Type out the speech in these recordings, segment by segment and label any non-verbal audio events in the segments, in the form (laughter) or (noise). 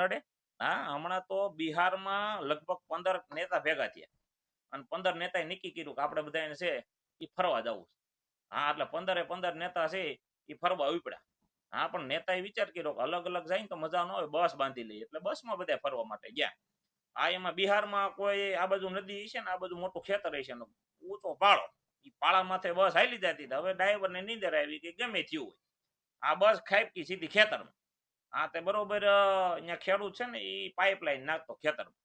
નડે? હા, હમણાં તો બિહારમાં લગભગ પંદર નેતા ભેગા થયા. અને પંદર નેતાએ નક્કી કર્યું કે આપણે બધા છે એ ફરવા જવું હા, એટલે પંદરે પંદર નેતા છે એ ફરવા ઉપડ્યા. હા, પણ નેતાએ વિચાર કર્યો કે અલગ અલગ જાય ને તો મજા ન આવે, બસ બાંધી લઈએ. એટલે બસમાં બધા ફરવા માટે ગયા. આ એમાં બિહારમાં કોઈ આ બાજુ નદી છે ને, આ બાજુ મોટું ખેતર છે ને, ઊંચો પાળો. એ પાળા માથે બસ હાલી જતી હવે ડ્રાઈવર ને નીંદર આવી કે ગમે થયું હોય. આ બસ ખાઈપકી સીધી ખેતરમાં. હા, તે બરોબર અહીંયા ખેડૂત છે ને એ પાઇપલાઈન નાખતો ખેતરમાં.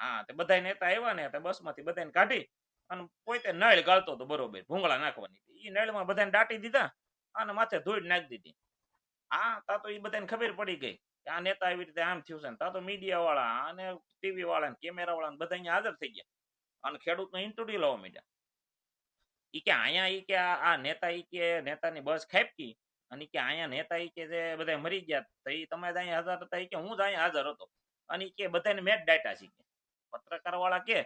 હા, તે બધા નેતા આવ્યા ને, તે બસમાંથી બધાને કાઢી અને પોતે નળ ગાળતો હતો બરોબર, ભૂંગળા નાખવાની. એ નળમાં બધાને દાટી દીધા અને માથે ધૂળ નાખી દીધી. હા, તા તો એ બધાને ખબર પડી ગઈ આ નેતા એવી રીતે આમ થયું છે ને, તા તો મીડિયા વાળા અને ટીવી વાળા ને કેમેરા વાળા બધા અહીંયા હાજર થઈ ગયા અને ખેડૂતનો ઇન્ટરવ્યુ લેવા માંડ્યા. ઈ કે અહીંયા ઈ કે આ નેતા ઈ કે નેતાની બસ ખાપકી અને કે અહીંયા નેતા કે જે બધા મરી ગયા તમે જ અહીંયા હાજર હતા કે હું જ અહીંયા હાજર હતો. અને કે બધાને મેં જ ડાટા છે પત્રકાર વાળા કે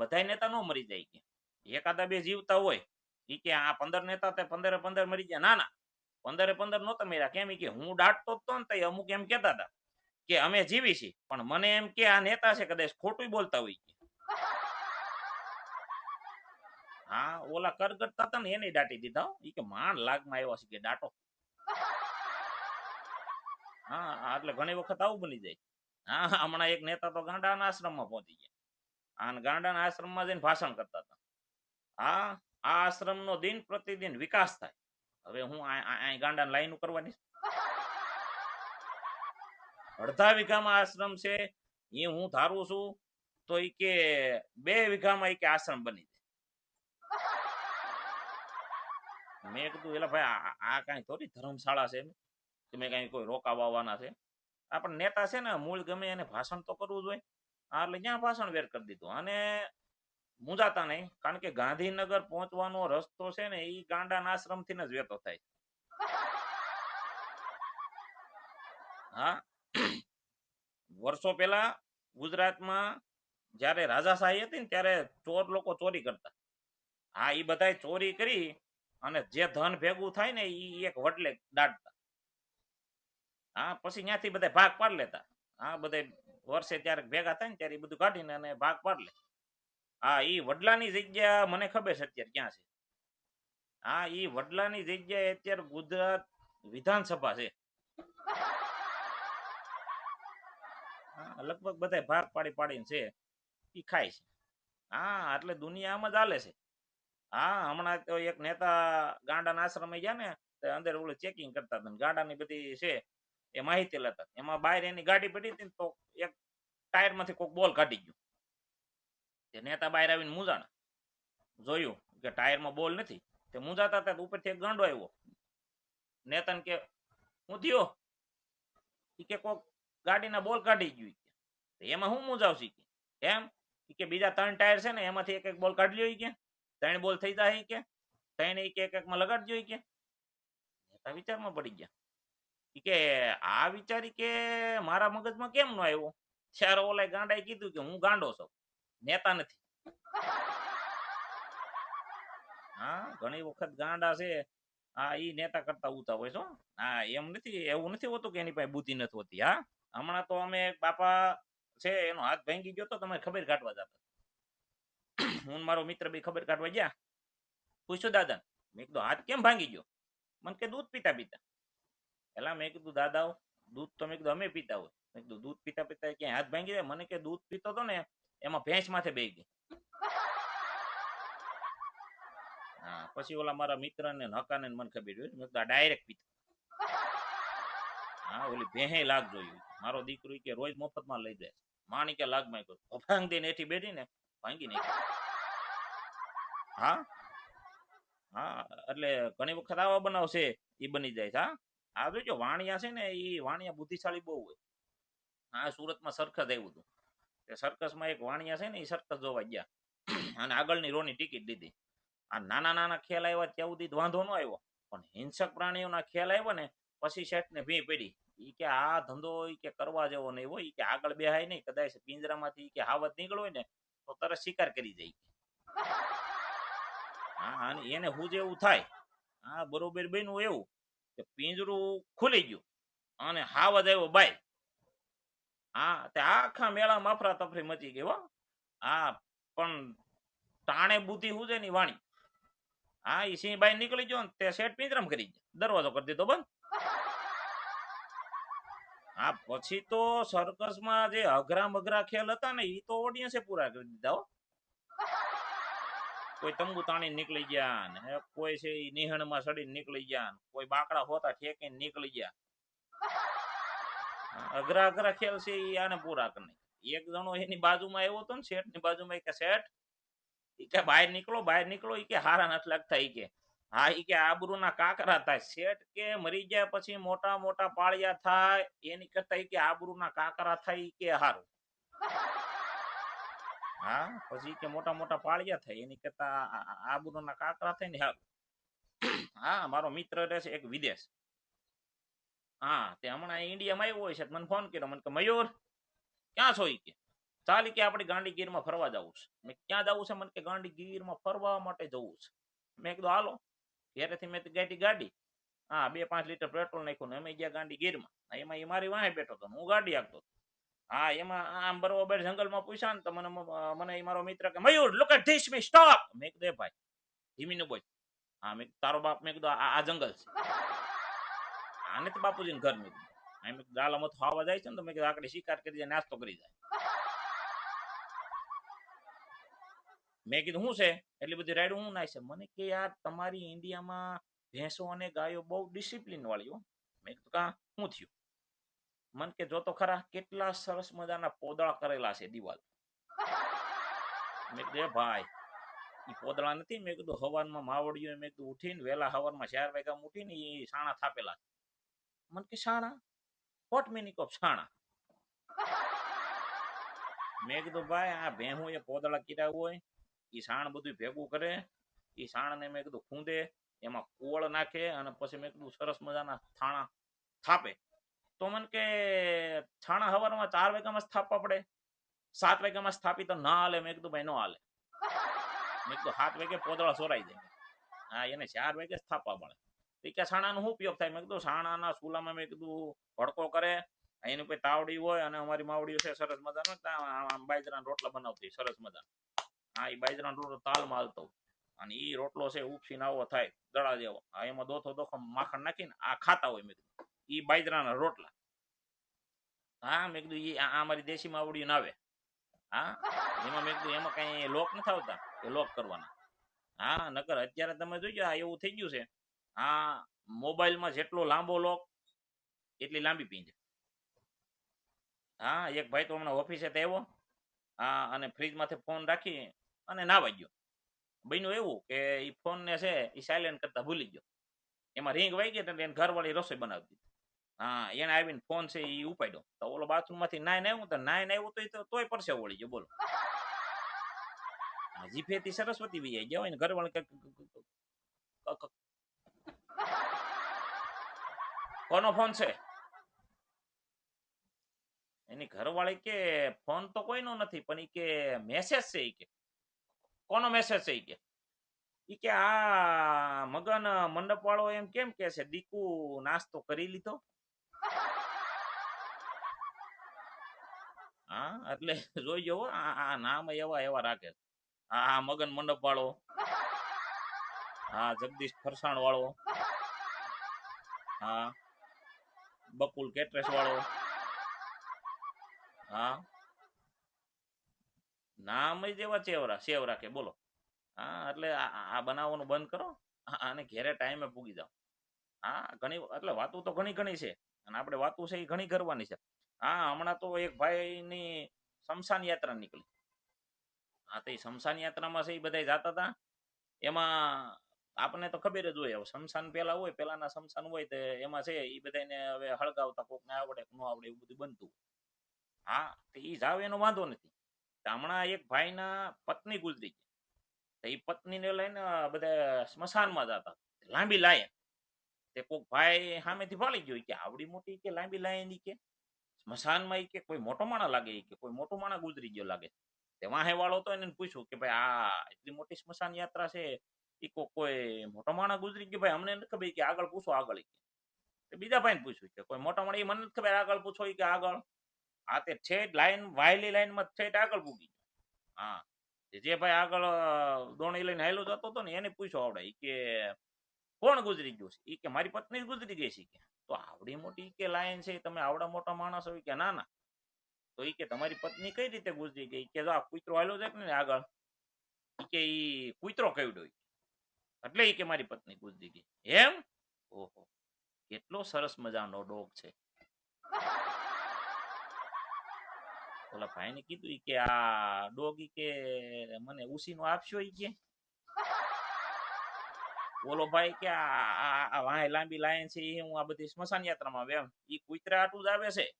બધા નેતા નો મરી જાય કે. એકાદા બે જીવતા હોય એ કે આ પંદર નેતા તે પંદરે પંદર મરી ગયા. ના ના. પંદરે પંદર નહોતા મર્યા. કેમ? કે હું ડાટતો હતો ને તઈ અમુક એમ કેતા હતા કે અમે જીવી છીએ. પણ મને એમ કે આ નેતા છે કદાચ ખોટું બોલતા હોય કે. હા, ઓલા કરગટતા હતા ને એને દાટી દીધા એ કે માંડ લાગમાં આવ્યા છે કે દાટો હા એટલે ઘણી વખત આવું બની જાય. હા હમણાં એક નેતા તો ગાંડાના આશ્રમમાં પહોંચી ગયા. અને ગાંડાના આશ્રમમાં જઈને ભાષણ કરતા હતા. હા આ આશ્રમનો દિન પ્રતિદિન વિકાસ થાય. હવે હું આ- આ- આ ગાંડાને લાઈન કરવાની અડધા વીઘામાં આશ્રમ છે, એ હું ધારું છું, તો એ કે બે વીઘામાં એ કે આશ્રમ બની જાય. મેં કીધું, એલા ભાઈ, આ- આ આ કાંઈ થોડી ધર્મશાળા છે કે મેં કાંઈ કોઈ રોકાવાના છે. આ પણ નેતા છે ને, મૂળ ગમે એને ભાષણ તો કરવું જોઈએ. આ એટલે ત્યાં ભાષણ વેર કરી દીધું? અને મૂંઝાતા નહીં, કારણ કે ગાંધીનગર પહોંચવાનો રસ્તો છે ને એ ગાંડાના આશ્રમથી જ વેતો થાય. હા? વર્ષો પહેલા ગુજરાતમાં જ્યારે રાજાશાહી હતી ને, ત્યારે ચોર લોકો ચોરી કરતા. હા એ બધા ચોરી કરી અને જે ધન ભેગું થાય ને એ એક વડલે દાટતા. હા, પછી ત્યાંથી બધા ભાગ પાડ લેતા. હા બધે વર્ષે ત્યારે ભેગા થાય ને ત્યારે એ બધું કાઢીને અને ભાગ પાડ લે. હા એ વડલાની જગ્યા મને ખબર છે અત્યારે ક્યાં છે? હા, ઈ વડલાની જગ્યાએ અત્યારે ગુજરાત વિધાનસભા છે. લગભગ બધા ભાગ પાડી પાડીને છે. એ ખાય છે. હા, એટલે દુનિયા આમ જ હાલે છે. હા, હમણાં તો એક નેતા ગાંડાના આશ્રમે ગયા ને અંદર ઓલું ચેકિંગ કરતા હતા ગાંડાની બધી છે. એ માહિતી લેતા એમાં બહાર એની ગાડી પડી હતી તો એક ટાયરમાંથી કોઈક બોલ કાઢી ગયો. તે નેતા બહાર આવીને મૂંઝાણા. જોયું કે ટાયરમાં બોલ નથી. તે મૂંઝાતા હતા ઉપરથી એક ગાંડો આવ્યો. નેતાને કે, હું થયો? ઈ કે, કોક ગાડીના બોલ કાઢી ગયું. એમાં હું મૂંઝાવશી કે? એમ કે બીજા ત્રણ ટાયર છે ને, એમાંથી એક એક બોલ કાઢી લ્યો કે. ત્રણ બોલ થઈ જાય કે. ત્રણ એક એક એકમાં લગાડજો કે. નેતા વિચારમાં પડી ગયા. કે, આ વિચારી કે મારા મગજમાં કેમ નો આવ્યો? ત્યારે ઓલા ગાંડાએ કીધું કે, હું ગાંડો છું, નેતા નથી. હા, ઘણી વખત ગાંડા છે હા ઈ નેતા કરતા ઉતા હોય છો હા. એમ નથી, એવું નથી હોતું કે એની પાસે બુદ્ધિ નથી હોતી, હા? હમણાં તો અમે બાપા છે, એનો હાથ ભાંગી ગયો તો તમે ખબર કાઢવા જતા હું મારો મિત્ર બી ખબર કાઢવા ગયા. પૂછ્યું, દાદા, મેં કીધું, હાથ કેમ ભાંગી ગયો? મને કે, દૂધ પીતા પીતા પેલા મેં કીધું દાદા દૂધ તો મેં કીધું, અમે પીતા હોય. મેં કીધું, દૂધ પીતા પીતા ક્યાંય હાથ ભાંગી જાય? મને કે દૂધ પીતો હતો ને, એમાં ભેંસ માથે બે ગઈ. હા, પછી ઓલા મારા મિત્ર ને હકાને ને મને ખબર હોય મેં ડાયરેક્ટ પીતા. હા, ઓલી ભેહે લાગ જોયું મારો દીકરો કે રોજ મફતમાં લઈ જાય. માણી કે લાગમાં ભાંગ દઈને એઠી બેઠી ને, ભાંગી નાખી. હા? હા, એટલે ઘણી વખત આવા બનાવશે એ બની જાય છે, હા? આ જોજો વાણિયા છે ને, એ વાણિયા બુદ્ધિશાળી બહુ હોય. હા સુરતમાં સરખસ આવ્યું હતું. તે સરકસમાં એક વાણિયા છે ને, એ સરકસ જોવા ગયા. અને આગળની રોની ટિકિટ લીધી. આ નાના નાના ખ્યાલ આવ્યા ત્યાં સુધી વાંધો ન આવ્યો. પણ હિંસક પ્રાણીઓના ખ્યાલ આવ્યો ને, પછી શેઠ ને ભી પડી. ઈ કે આ ધંધો કે કરવા જેવો નહીં હોય કે આગળ બેહાય નહીં. કદાચ પિંજરામાંથી કે હાવત નીકળ્યો ને, તો તરત શિકાર કરી જાય. હા, અને એને હું જેવું થાય. હા, બરોબર બન્યું એવું. કે પિંજરું ખુલી ગયું. અને હાવજ આવ્યો બાય. હા તે આખા મેળામાં અફરા તફરી મચી ગઈ હો. પણ તાણે બુદ્ધિ હું છે ની વાણી. હા એ સિંહ બાઈ નીકળી ગયો ને તે શેઠ પિંજરમ કરી દરવાજો કરી દીધો બંધ. હા પછી તો સર્કસમાં જે અઘરા મઘરા ખેલ હતા ને એ તો ઓડિયન્સે પૂરા કરી દીધા હો. કોઈ તંબુ તાણી નીકળી ગયા ને કોઈ છે ઈ નિહણમાં સડીને નીકળી ગયા ને કોઈ બાકડા હોતા ઠેકીને નીકળી ગયા. હા, અઘરા અઘરા ખેલ છે ઈ આને પૂરા કરી નાખ્યા. એક જણો એની બાજુમાં આવ્યો હતો ને શેઠની બાજુમાં ઈ કે શેઠ ઈ કે બહાર નીકળો બહાર નીકળો. ઈ કે હારા નથી લાગતા. ઈ કે હા ઈ કે આબરૂના કાકરા થાય. શેઠ કે મરી ગયા પછી મોટા મોટા પાળિયા થાય એની કરતા ઈ કે આબરૂના કાકરા થાય. ઈ કે હારું. હા, પછી કે મોટા મોટા પાળિયા થાય, એની કરતા આબરૂના કાકરા થાય ને હારું હા, મારો મિત્ર રહે છે એક વિદેશ. હા, તે હમણાં ઇન્ડિયામાં આવ્યો છે મને ફોન કર્યો, મને કે, મયુર, ક્યાં છો કે? ચાલી કે આપણે ગાંડી ગીરમાં ફરવા જવું છે. મેં ક્યાં જવું છે? મને કે ગાંડી ગીરમાં ફરવા માટે જવું છે. મેં કીધું, હાલો, ઘેરેથી મેં ગાડી ગાડી. હા, બે પાંચ લીટર પેટ્રોલ નાખ્યું ને અમે ગયા ગાંડી ગીરમાં એમાં એ મારી વાહે બેઠો હતો હું ગાડી આપતો હતો. હા, એમાં આમ બરોબર જંગલમાં પૂછ્યા ને તો મને મને એ મારો મિત્ર કે, Mayur look at this me stop મેં કીધું ભાઈ ધીમી બોલ. હા, મેં તારો બાપ, મેં કીધું, આ જંગલ છે. આને તો બાપુજીને ઘર મેં કીધું. મેં કીધું ખાવા જાય છે ને તો મેં કીધું, આકડી શિકાર કરી જાય નાસ્તો કરી જાય. મેં કીધું, શું છે? એટલી બધી રાઈડ હું નાય છે. મને કે, યાર, તમારી ઇન્ડિયામાં ભેંસો અને ગાયો બહુ ડિસિપ્લિન વાળી હો. મેં કીધું, કા? શું થયું? મન કે જો તો ખરા કેટલા સરસ મજાના પોદળા કરેલા છે દિવાલ. મેં કીધું ભાઈ એ પોદળા નથી. મેં કીધું હવાનમાં માવડીઓ મેં કીધું, ઉઠીને વહેલા હવારમાં ચાર વાગ્યા ઉઠીને એ સાણા થાપેલા મન કે, સાણા? વોટ મિનિંગ ઓફ સાણા? મેં કીધું, ભાઈ, આ ભેહું એ પોદળા કીધા હોય એ સાણ બધું ભેગું કરે એ સાણને મેં કીધું ખૂંદે, એમાં કોળ નાખે અને પછી મેં કીધું, સરસ મજાના થાણા થાપે. તો મને કે છાણા હવારમાં ચાર વાગ્યામાં સ્થાપવા પડે. સાત વાગ્યામાં સ્થાપી તો ના હાલે. મેં કીધું, ભાઈ, નો હાલે. મેં કીધું, સાત વાગે પોદળા સોરાઈ જાય. હા, એને ચાર વાગે સ્થાપવા પડે તો કે, છાણાનો શું ઉપયોગ થાય? મેં કીધું, છાણાના ચૂલામાં મેં કીધું, ભડકો કરે. એની કોઈ તાવડી હોય અને અમારી માવડીઓ છે, સરસ મજાનો બાજરાના રોટલા બનાવતી, સરસ મજા હા એ બાજરાનો રોટલો તાલમાં હાલતો. અને ઈ રોટલો છે ઉપસીને આવો થાય દડા જેવો. એમાં દોથો દોખો માખણ નાખીને આ ખાતા હોય, મેં કીધું. ઈ બાજરાના રોટલા. હા, મેં કીધું ઈ આ અમારી દેશી માવડીઓ આવે. હા, એમાં મેં કીધું એમાં કઈ લોક નથી આવતા એ લોક કરવાના. હા, નકર અત્યારે તમે જોઈજો આ એવું થઈ ગયું છે. આ મોબાઈલમાં જેટલો લાંબો લોક, એટલી લાંબી પીંજ. હા, એક ભાઈ તો હમણાં ઓફિસે આવ્યો. હા, અને ફ્રીજમાંથી ફોન રાખી અને નાવા ગયો બન્યું એવું કે એ ફોન ને છે એ સાયલેન્ટ કરતા ભૂલી ગયો. એમાં રિંગ વાગી ગઈ એટલે એને ઘરવાળી રસોઈ બનાવી દીધી. હા એને આવીને ફોન છે એ ઉપાડ્યો. તો ઓલો બાથરૂમમાંથી નાઈન આવ્યું તો નાઈન આવ્યું તો તોય પરસે વળી ગયો બોલો. (laughs) હજી ફેતી સરસ્વતી બી જાય હોય ને ઘરવાળી કોનો ફોન છે? એની ઘરવાળી કે ફોન તો કોઈનો નથી પણ ઈ કે મેસેજ છે ઈ કે. કોનો મેસેજ છે ઈ કે? ઈ કે આ મગન મંડપ વાળો એમ કેમ કે છે દીકુ નાસ્તો કરી લીધો. હા એટલે જોઈજો હો, આ નામ એવા એવા રાખે. આ મગન મંડપ વાળો હા જગદીશ ફરસાણ વાળો હા બકુલ કેટરેસ વાળો હા. નામ જ એવા ચેવરા સેવ રાખે બોલો. હા એટલે આ બનાવવાનું બંધ કરો અને ઘેરે ટાઈમે પૂગી જાઓ. હા ઘણી એટલે વાતો તો ઘણી ઘણી છે અને આપણે વાતો છે એ ઘણી કરવાની છે. હા, હમણાં તો એક ભાઈની શમશાન યાત્રા નીકળી. હા, તો એ શમશાન યાત્રામાં છે એ બધા જાતા હતા એમાં આપણને તો ખબર જ હોય, હવે શમશાન પેલા હોય પેલાના શમશાન હોય, તો એમાં છે એ બધાને હવે હળગાવતા કોકને આવડે ન આવડે એવું બધું બનતું હા, તો એ જાવ એનો વાંધો નથી. હમણાં એક ભાઈના પત્ની ગુજરી ગઈ. તો એ પત્નીને લઈને બધા સ્મશાનમાં જતા લાંબી લાઈન. તે કોક ભાઈ સામેથી ભાળી ગયો કે આવડી મોટી કે લાંબી લાઈન ઈ કે? સ્મશાનમાં ઈ કે કોઈ મોટો માણા લાગે કે કોઈ મોટો માણા ગુજરી ગયો લાગે. તેમાં હે વાળો તો એને પૂછ્યું કે ભાઈ, આ એટલી મોટી સ્મશાન યાત્રા છે એ કોઈ મોટો માણા ગુજરી ગયો? ભાઈ, અમને નથી ખબર કે આગળ પૂછો, આગળ બીજા ભાઈને પૂછ્યું કે, કોઈ મોટા માણા એ મને નથી ખબર આગળ પૂછો કે આગળ? આ તે છેટ લાઈન, વાયલી લાઈનમાં ઠેઠ આગળ પૂગી હા. જે ભાઈ આગળ દોણી લઈને હાલ્યો જતો હતો ને, એને પૂછો આવડે કે કોણ ગુજરી ગયું છે? એ કે મારી પત્ની ગુજરી ગઈ છે કે. તો આવડી મોટી કે લાઈન છે તમે આવડા મોટા માણસ હોય કે ના ના તો ઈ કે તમારી પત્ની કઈ રીતે ગુજરી ગઈ? કે આ કૂતરો આવેલો છે ને આગળ? કે ઈ કૂતરો ઈ. એટલે એ કે મારી પત્ની ગુજરી ગઈ. એમ? ઓહો, કેટલો સરસ મજાનો ડોગ છે. ઓલા ભાઈને કીધું કે આ ડોગ કે મને ઉસીનો આપશો ઈ કે? ઓલો ભાઈ કે આ, આ- આ વાંહે લાંબી લાઈન છે ઈ હું આ બધી સ્મશાન યાત્રામાં વેમ ઈ કૂતરા આટું જ આવે છે.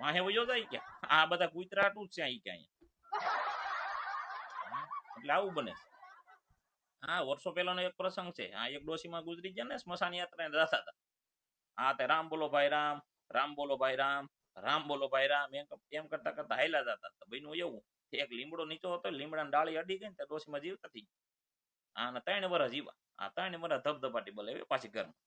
વાંહે વયો જાય કે આ બધા કૂતરા આટું જ છે ઈ કે અહીંયા એટલે આવું બને છે. હા, વર્ષો પહેલાનો એક પ્રસંગ છે. આ એક ડોશીમાં ગુજરી ગયા ને સ્મશાન યાત્રા જતા હતા. હા તે રામ બોલો ભાઈ રામ રામ બોલો ભાઈ રામ રામ બોલો ભાઈ રામ, એમ ક- એમ કરતા કરતા હાયલા જતા હતા. ભાઈનું એવું કે એક લીમડો નીચો હતો, લીમડાની ડાળી અડી ગઈ ને તે ડોશીમાં જીવતા થઈ હા ત્રણ વર્ષ જીવા. આ ત્રણ વર્ષ ધબધબાટી બોલે પાછી ઘરમાં.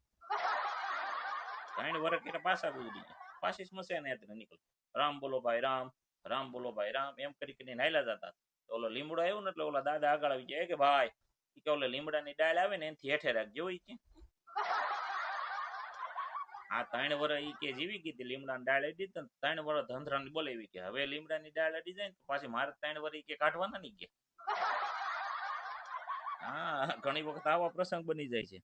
ત્રણ વર્ષ એટલે પાછા ગુજરી પાછી સ્મશાન યાત્રા નીકળી. રામ બોલો ભાઈ, રામ. રામ બોલો ભાઈ, રામ. એમ કરી કરીને નાયલા જતા તો ઓલો લીમડો આવ્યો ને એટલે ઓલા દાદા આગળ આવી ગયા. કે ભાઈ કે ઓલે લીમડાની ડાળ આવે ને એનથી હેઠે રાખજો એ કે. આ ત્રણ વર્ષ ઈ કે જીવી ગઈ હતી, લીમડાની ડાળ અડી તો ત્રણ વર્ષ ધંધરાની બોલાવી કે હવે લીમડાની ડાળ અડી જાય ને પાછી મારે ત્રણ વર્ષ ઈ કે કાઢવાના નહીં કે. હા ઘણી વખત આવા પ્રસંગ બની જાય છે.